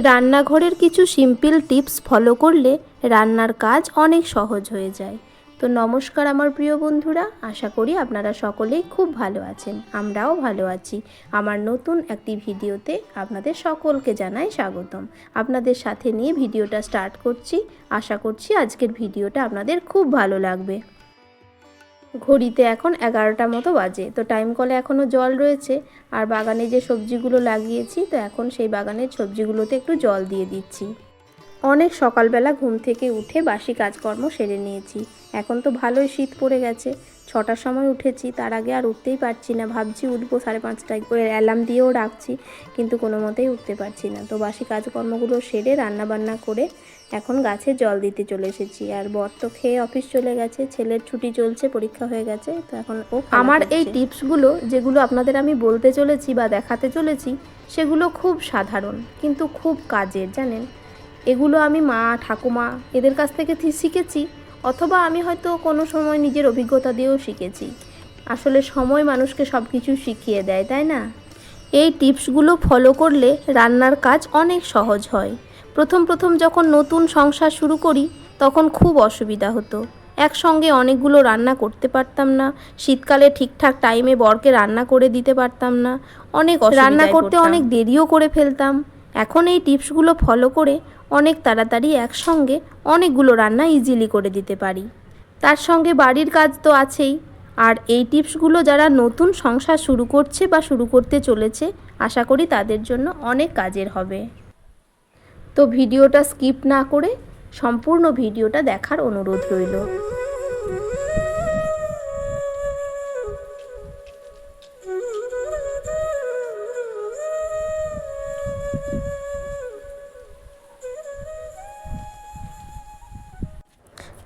রান্নাঘরের কিছু simple tips follow করলে রান্নার কাজ অনেক সহজ হয়ে যায়। তো নমস্কার আমার প্রিয় বন্ধুরা, আশা করি আপনারা সকলেই খুব ভালো আছেন, আমরাও ভালো আছি। আমার নতুন একটি ভিডিওতে আপনাদের সকলকে জানাই স্বাগতম। আপনাদের সাথে নিয়ে ভিডিওটা স্টার্ট করছি। আশা করছি আজকের ভিডিওটা আপনাদের খুব ভালো লাগবে। ঘড়িতে এখন এগারোটা মতো বাজে। তো টাইম কলে এখনও জল রয়েছে। আর বাগানে যে সবজিগুলো লাগিয়েছি, তো এখন সেই বাগানের সবজিগুলোতে একটু জল দিয়ে দিচ্ছি। অনেক সকালবেলা ঘুম থেকে উঠে বাসি কাজকর্ম সেরে নিয়েছি। এখন তো ভালোই শীত পড়ে গেছে। ছটার সময় উঠেছি, তার আগে আর উঠতেই পারছি না। ভাবছি উঠবো সাড়ে পাঁচটায়। করে অ্যালার্ম দিয়েও রাখছি, কিন্তু কোনো মতেই উঠতে পারছি না। তো বাসি কাজকর্মগুলো সেরে রান্না বান্না করে এখন গাছে জল দিতে চলে এসেছি। আর বর তো খেয়ে অফিস চলে গেছে ছেলের ছুটি চলছে পরীক্ষা হয়ে গেছে তো এখন ও আমার এই টিপসগুলো যেগুলো আপনাদের আমি বলতে চলেছি বা দেখাতে চলেছি সেগুলো খুব সাধারণ কিন্তু খুব কাজের জানেন? এগুলো আমি মা ঠাকুমা এদের কাছ থেকে শিখেছি অথবা আমি হয়তো কোনো সময় নিজের অভিজ্ঞতা দিয়েও শিখেছি। আসলে সময় মানুষকে সব কিছু শিখিয়ে দেয় তাই না? এই টিপসগুলো ফলো করলে রান্নার কাজ অনেক সহজ হয়। প্রথম প্রথম যখন নতুন সংসার শুরু করি তখন খুব অসুবিধা হতো। একসঙ্গে অনেকগুলো রান্না করতে পারতাম না শীতকালে ঠিকঠাক টাইমে বরকে রান্না করে দিতে পারতাম না অনেক রান্না করতে অনেক দেরিও করে ফেলতাম। এখন এই টিপসগুলো ফলো করে অনেক তাড়াতাড়ি একসঙ্গে অনেকগুলো রান্না ইজিলি করে দিতে পারি। তার সঙ্গে বাড়ির কাজ তো আছেই। আর এই টিপসগুলো যারা নতুন সংসার শুরু করছে বা শুরু করতে চলেছে আশা করি তাদের জন্য অনেক কাজের হবে। তো ভিডিওটা স্কিপ না করে সম্পূর্ণ ভিডিওটা দেখার অনুরোধ রইল।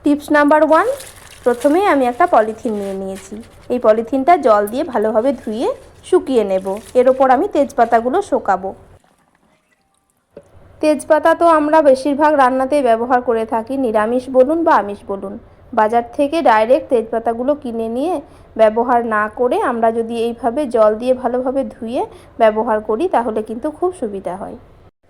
টিপস নাম্বার ওয়ান প্রথমেই আমি একটা পলিথিন নিয়ে নিয়েছি। এই পলিথিনটা জল দিয়ে ভালোভাবে ধুয়ে শুকিয়ে নেব। এর ওপর আমি তেজপাতাগুলো শোকাবো। তেজপাতা তো আমরা বেশিরভাগ রান্নাতেই ব্যবহার করে থাকি। নিরামিষ বলুন বা আমিষ বলুন। বাজার থেকে ডাইরেক্ট তেজপাতাগুলো কিনে নিয়ে ব্যবহার না করে আমরা যদি এইভাবে জল দিয়ে ভালোভাবে ধুয়ে ব্যবহার করি, তাহলে কিন্তু খুব সুবিধা হয়।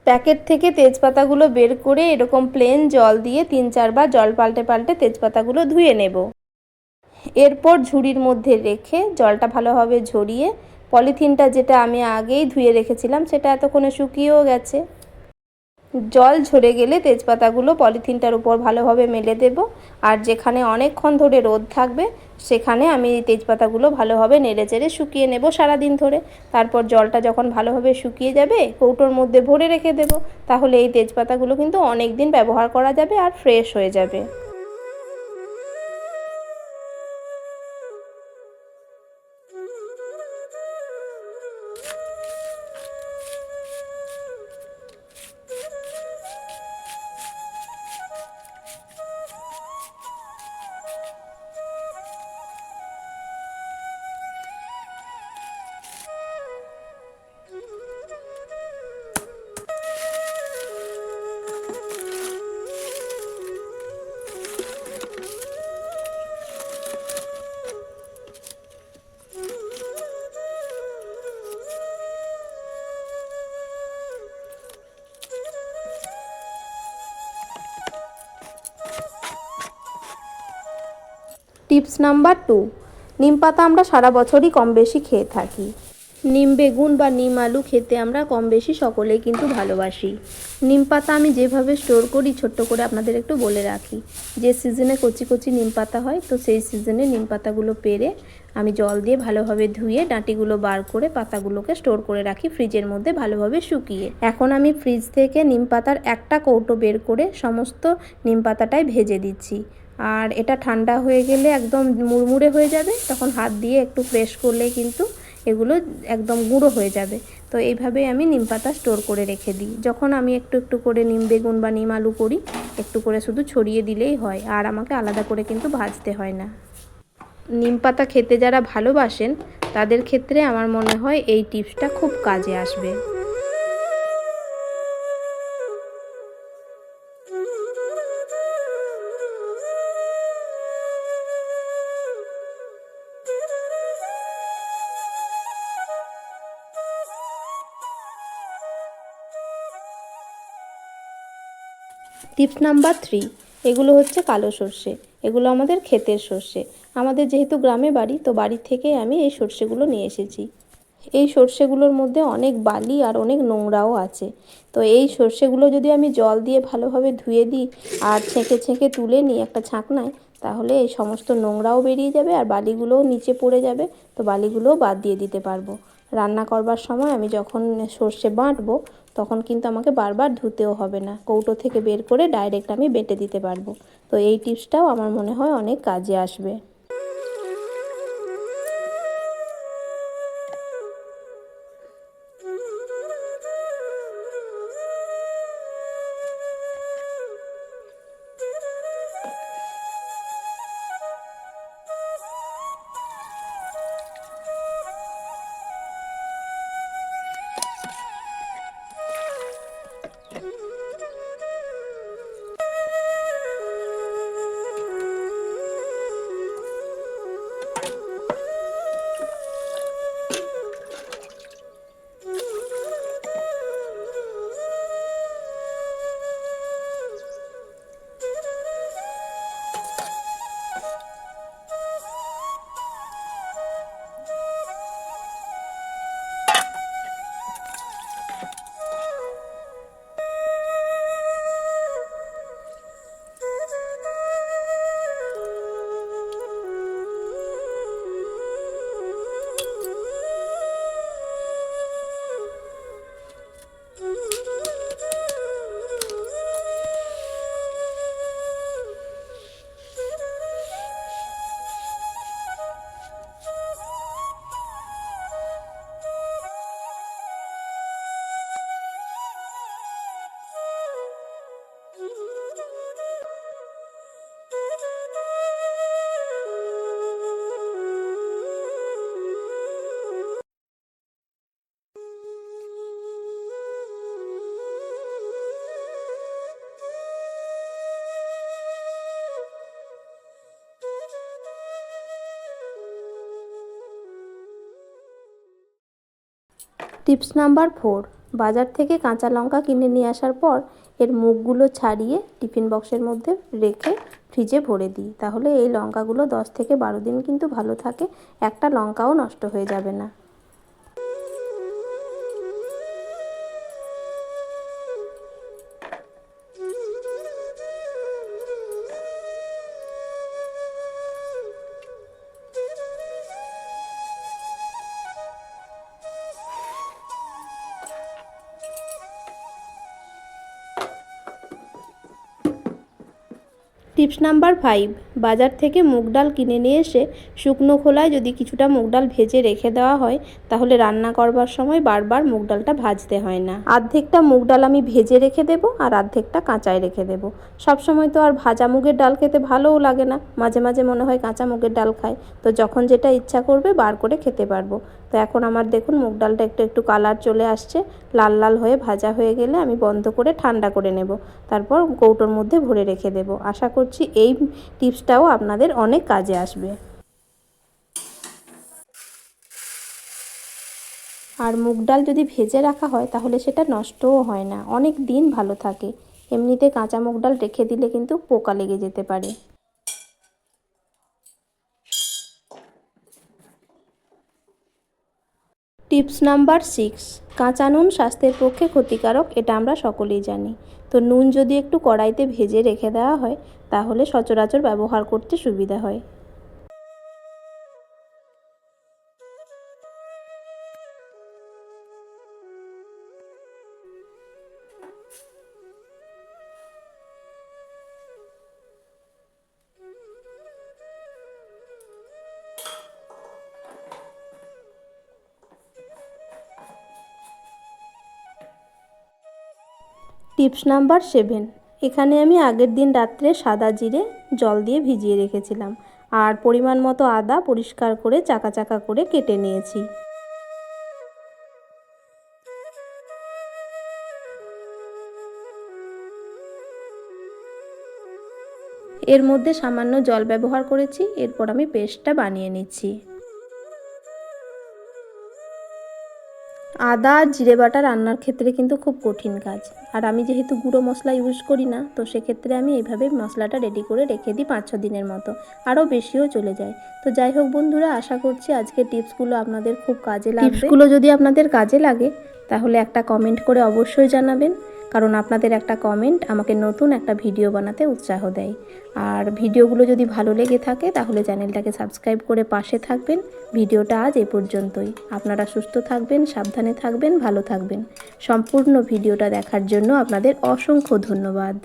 প্যাকেট থেকে তেজপাতাগুলো বের করে এরকম প্লেন জল দিয়ে তিন চারবার জল পাল্টে পাল্টে তেজপাতাগুলো ধুয়ে নেব। এরপর ঝুড়ির মধ্যে রেখে জলটা ভালোভাবে ঝরিয়ে, পলিথিনটা যেটা আমি আগেই ধুয়ে রেখেছিলাম, সেটা এতক্ষণে শুকিয়েও গেছে। জল ঝরে গেলে তেজপাতাগুলো পলিথিনটার উপর ভালোভাবে মেলে দেব। আর যেখানে অনেকক্ষণ ধরে রোদ থাকবে, সেখানে আমি তেজপাতাগুলো ভালোভাবে নেড়ে চেড়ে শুকিয়ে নেব সারাদিন ধরে। তারপর জলটা যখন ভালোভাবে শুকিয়ে যাবে, কৌটোর মধ্যে ভরে রেখে দেব। তাহলে এই তেজপাতাগুলো কিন্তু অনেক দিন ব্যবহার করা যাবে আর ফ্রেশ হয়ে যাবে। টিপস নাম্বার টু, নিম পাতা আমরা সারা বছরই কম বেশি খেয়ে থাকি। নিম বেগুন বা নিম আলু খেতে আমরা কম বেশি সকলেই কিন্তু ভালোবাসি। নিম পাতা আমি যেভাবে স্টোর করি, ছোট্ট করে আপনাদের একটু বলে রাখি। যে সিজনে কচি কচি নিম পাতা হয়, তো সেই সিজনে নিম পাতাগুলো পেরে আমি জল দিয়ে ভালোভাবে ধুয়ে ডাঁটিগুলো বার করে পাতাগুলোকে স্টোর করে রাখি ফ্রিজের মধ্যে ভালোভাবে শুকিয়ে। এখন আমি ফ্রিজ থেকে নিম পাতার একটা কৌটো বের করে সমস্ত নিম পাতাটাই ভেজে দিচ্ছি। আর এটা ঠান্ডা হয়ে গেলে একদম মুড়মুড়ে হয়ে যাবে, তখন হাত দিয়ে একটু প্রেস করলে কিন্তু এগুলো একদম গুঁড়ো হয়ে যাবে। তো এইভাবেই আমি নিম পাতা স্টোর করে রেখে দিই। যখন আমি একটু একটু করে নিম বেগুন বা নিম আলু করি, একটু করে শুধু ছড়িয়ে দিলেই হয়, আর আমাকে আলাদা করে কিন্তু ভাজতে হয় না। নিম পাতা খেতে যারা ভালোবাসেন, তাদের ক্ষেত্রে আমার মনে হয় এই টিপসটা খুব কাজে আসবে। টিপস নাম্বার থ্রি এগুলো হচ্ছে কালো সর্ষে, এগুলো আমাদের ক্ষেতের সর্ষে। আমাদের যেহেতু গ্রামে বাড়ি, তো বাড়ির থেকেই আমি এই সর্ষেগুলো নিয়ে এসেছি। এই সর্ষেগুলোর মধ্যে অনেক বালি আর অনেক নোংরাও আছে। তো এই সর্ষেগুলো যদি আমি জল দিয়ে ভালোভাবে ধুয়ে দিই আর ছেঁকে ছেঁকে তুলে নিই একটা ছাঁকনায়, তাহলে এই সমস্ত নোংরাও বেরিয়ে যাবে আর বালিগুলোও নিচে পড়ে যাবে। তো বালিগুলোও বাদ দিয়ে দিতে পারব। রান্না করবার সময় আমি যখন সর্ষে বাঁটবো, তখন কিন্তু আমাকে বারবার ধুতেও হবে না। কৌটো থেকে বের করে ডাইরেক্ট আমি বেটে দিতে পারব। তো এই টিপসটাও আমার মনে হয় অনেক কাজে আসবে। টিপস নাম্বার ফোর, বাজার থেকে কাঁচা লঙ্কা কিনে নিয়ে আসার পর এর মুখগুলো ছাড়িয়ে টিফিন বক্সের মধ্যে রেখে ফ্রিজে ভরে দিই। তাহলে এই লঙ্কাগুলো দশ থেকে বারো দিন কিন্তু ভালো থাকে, একটা লঙ্কাও নষ্ট হয়ে যাবে না। টিপস নাম্বার ফাইভ, বাজার থেকে মুগ ডাল কিনে নিয়ে এসে শুকনো খোলায় যদি কিছুটা মুগ ডাল ভেজে রেখে দেওয়া হয়, তাহলে রান্না করবার সময় বারবার মুগ ডালটা ভাজতে হয় না। অর্ধেকটা মুগ ডাল আমি ভেজে রেখে দেব আর অর্ধেকটা কাঁচায় রেখে দেব। সব সময় তো আর ভাজা মুগের ডাল খেতে ভালোও লাগে না, মাঝে মাঝে মনে হয় কাঁচা মুগের ডাল খায় তো যখন যেটা ইচ্ছা করবে বার করে খেতে পারব। তো এখন আমার দেখুন মুগ ডালটা একটু একটু কালার চলে আসছে। লাল লাল হয়ে ভাজা হয়ে গেলে আমি বন্ধ করে ঠান্ডা করে নেব। তারপর কৌটোর মধ্যে ভরে রেখে দেব। আশা করছি এই টিপসটাও আপনাদের অনেক কাজে আসবে। আর মুগ ডাল যদি ভেজে রাখা হয় তাহলে সেটা নষ্টও হয় না। অনেক দিন ভালো থাকে। এমনিতে কাঁচা মুগ ডাল রেখে দিলে কিন্তু পোকা লেগে যেতে পারে। Tips number six. কাঁচা নুন স্বাস্থ্যের পক্ষে ক্ষতিকারক, এটা আমরা সকলেই জানি। তো নুন যদি একটু কড়াইতে ভেজে রেখে দেওয়া হয়, তাহলে সচরাচর ব্যবহার করতে সুবিধা হয়। Tips number seven. এখানে আমি আগের দিন রাত্রে সাদা জিরে জল দিয়ে ভিজিয়ে রেখেছিলাম। আর পরিমাণ মতো আদা পরিষ্কার করে চাকা চাকা করে কেটে নিয়েছি। এর মধ্যে সামান্য জল ব্যবহার করেছি। এরপর আমি পেস্টটা বানিয়ে নিচ্ছি। আদা, জিরে বাটা রান্নার ক্ষেত্রে কিন্তু খুব কঠিন কাজ। আর আমি যেহেতু গুঁড়ো মশলা ইউজ করি না, তো সেক্ষেত্রে আমি এইভাবে মশলাটা রেডি করে রেখে দিই পাঁচ ছ দিনের মতো। আরও বেশিও চলে যায়। তো যাই হোক বন্ধুরা, আশা করছি আজকে টিপসগুলো আপনাদের খুব কাজে লাগবে। টিপসগুলো যদি আপনাদের কাজে লাগে, তাহলে একটা কমেন্ট করে অবশ্যই জানাবেন। কারণ আপনাদের একটা কমেন্ট আমাকে নতুন একটা ভিডিও বানাতে উৎসাহ দেয়। আর ভিডিওগুলো যদি ভালো লেগে থাকে, তাহলে চ্যানেলটাকে সাবস্ক্রাইব করে পাশে থাকবেন। ভিডিওটা আজ এ পর্যন্তই। আপনারা সুস্থ থাকবেন, সাবধানে থাকবেন, ভালো থাকবেন। সম্পূর্ণ ভিডিওটা দেখার জন্য আপনাদের অসংখ্য ধন্যবাদ।